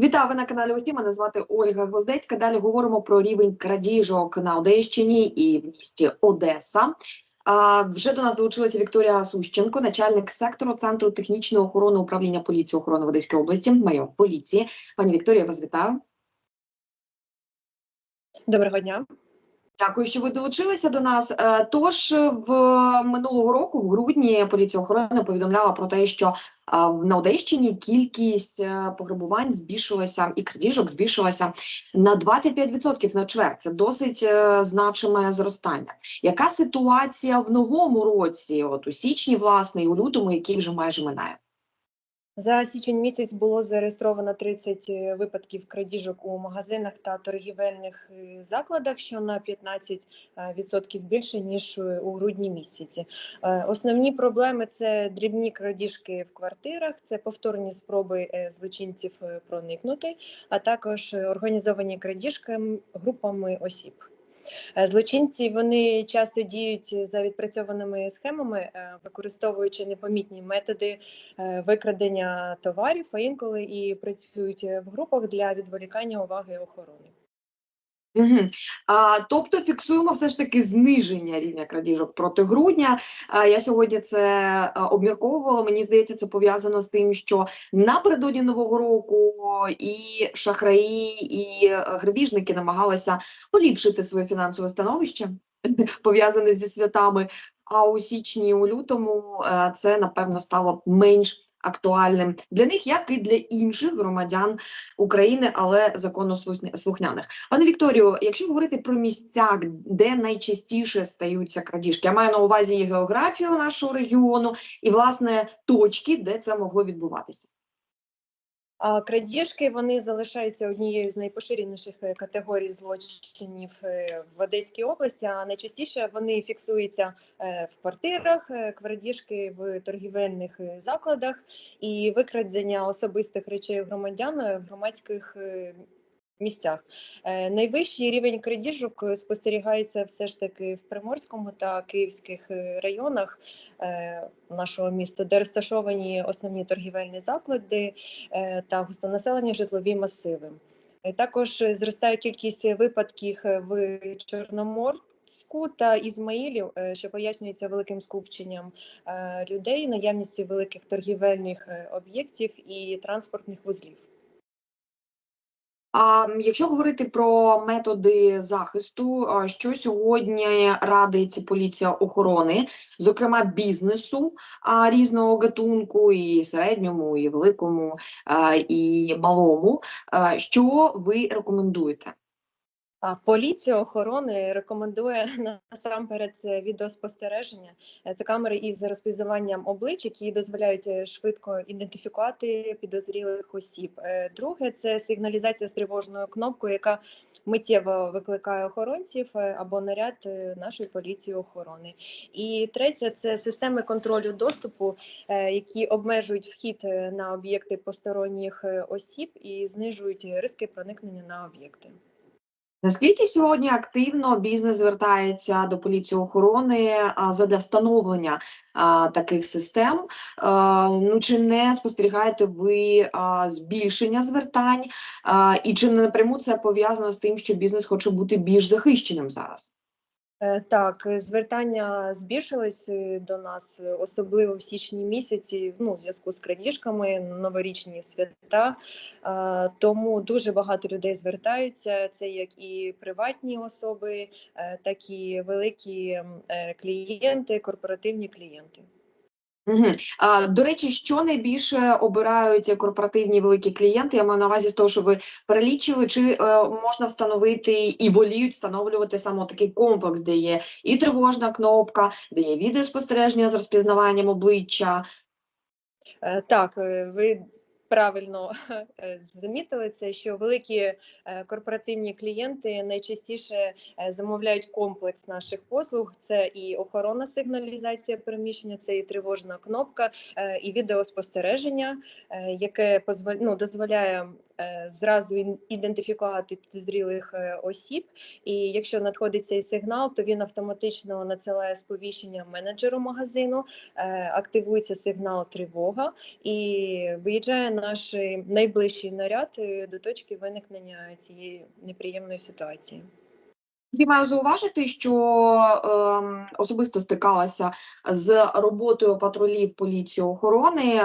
Вітаю ви на каналі Усі. Мене звати Ольга Гвоздецька. Далі говоримо про рівень крадіжок на Одещині і в місті Одеса. А, вже до нас долучилася Вікторія Сущенко, начальник сектору Центру технічної охорони управління поліції охорони в Одеській області, майор поліції. Пані Вікторія, вас вітаю. Доброго дня. Дякую, що ви долучилися до нас. Е, Тож в минулого року, в грудні, поліція охорони повідомляла про те, що е, на Одещині кількість е, пограбувань збільшилася і крадіжок збільшилася на 25% на чверть. Це досить е, значиме зростання. Яка ситуація в новому році? От у січні, власне, і у лютому, який вже майже минає? За січень місяць було зареєстровано 30 випадків крадіжок у магазинах та торгівельних е, закладах, що на 15% більше ніж е, у грудні місяці. Е, Основні проблеми це дрібні крадіжки в квартирах, це повторні спроби е, злочинців е, проникнути, а також е, організовані крадіжки групами осіб. Е, Злочинці вони часто діють за відпрацьованими схемами, е, використовуючи непомітні методи е, викрадення товарів, а інколи і працюють в групах для відволікання уваги охорони. Угу. А, тобто фіксуємо все ж таки зниження рівня крадіжок проти грудня. А, я сьогодні це а, обмірковувала. Мені здається, це пов'язано з тим, що напередодні нового року і шахраї, і е, грабіжники намагалися поліпшити своє фінансове становище, пов'язане зі святами. А у січні, у лютому е, це напевно стало менш актуальним для них, як і для інших громадян України, але законослухняних. Пане Вікторію, якщо говорити про місця, де найчастіше стаються крадіжки, я маю на увазі і географію нашого регіону, і власне точки, де це могло відбуватися. Крадіжки вони залишаються однією з найпоширеніших е, категорій злочинів е, в Одеській області. А найчастіше вони фіксуються е, в квартирах, крадіжки в торгівельних закладах і викрадення особистих речей громадян в громадських місцях. Е, Найвищий рівень крадіжок е, спостерігається все ж таки в Приморському та Київських е, районах нашого міста, де розташовані основні торгівельні заклади та густонаселені житлові масиви. Також зростає кількість випадків в Чорноморську та Ізмаїлів, що пояснюється великим скупченням людей, наявністю великих торгівельних об'єктів і транспортних вузлів. А якщо говорити про методи захисту, що сьогодні радить поліція охорони, зокрема бізнесу різного гатунку, і середньому, і великому, і малому, що ви рекомендуєте? Поліція охорони рекомендує насамперед це відеоспостереження. Е, Це камери із розпізнаванням облич, які дозволяють е, швидко ідентифікувати підозрілих осіб. Е, Друге це сигналізація з тривожною кнопкою, яка миттєво викликає охоронців е, або наряд е, нашої поліції охорони. І третє це системи контролю доступу, е, які обмежують вхід е, на об'єкти посторонніх е, осіб і знижують ризики проникнення на об'єкти. Наскільки сьогодні активно бізнес звертається до поліції охорони задля встановлення таких систем? Ну чи не спостерігаєте ви збільшення звертань? І чи не напряму це пов'язано з тим, що бізнес хоче бути більш захищеним зараз? Е, Так, е, звертання збільшились е, до нас, особливо в січні місяці, ну, в зв'язку з крадіжками, новорічні свята. Тому дуже багато людей звертаються. Це як і приватні особи, так і великі клієнти, корпоративні клієнти. Угу. А, до речі, що найбільше обирають корпоративні великі клієнти? Я маю на увазі з того, що ви перелічили, чи е, можна встановити і воліють встановлювати саме такий комплекс, де є і тривожна кнопка, де є відеоспостереження з розпізнаванням обличчя. Е, Так, е, ви правильно е, замітили це, що великі е, корпоративні клієнти найчастіше е, замовляють комплекс наших послуг. Це і охоронна сигналізація переміщення, це і тривожна кнопка, і відеоспостереження, яке ну, дозволяє зразу ідентифікувати підозрілих е, осіб. І якщо надходить цей сигнал, то він автоматично надсилає сповіщення менеджеру магазину, е, активується сигнал тривога і виїжджає наш е, найближчий наряд е, до точки виникнення цієї неприємної ситуації. Я маю зауважити, що ем, особисто стикалася з роботою патрулів поліції охорони.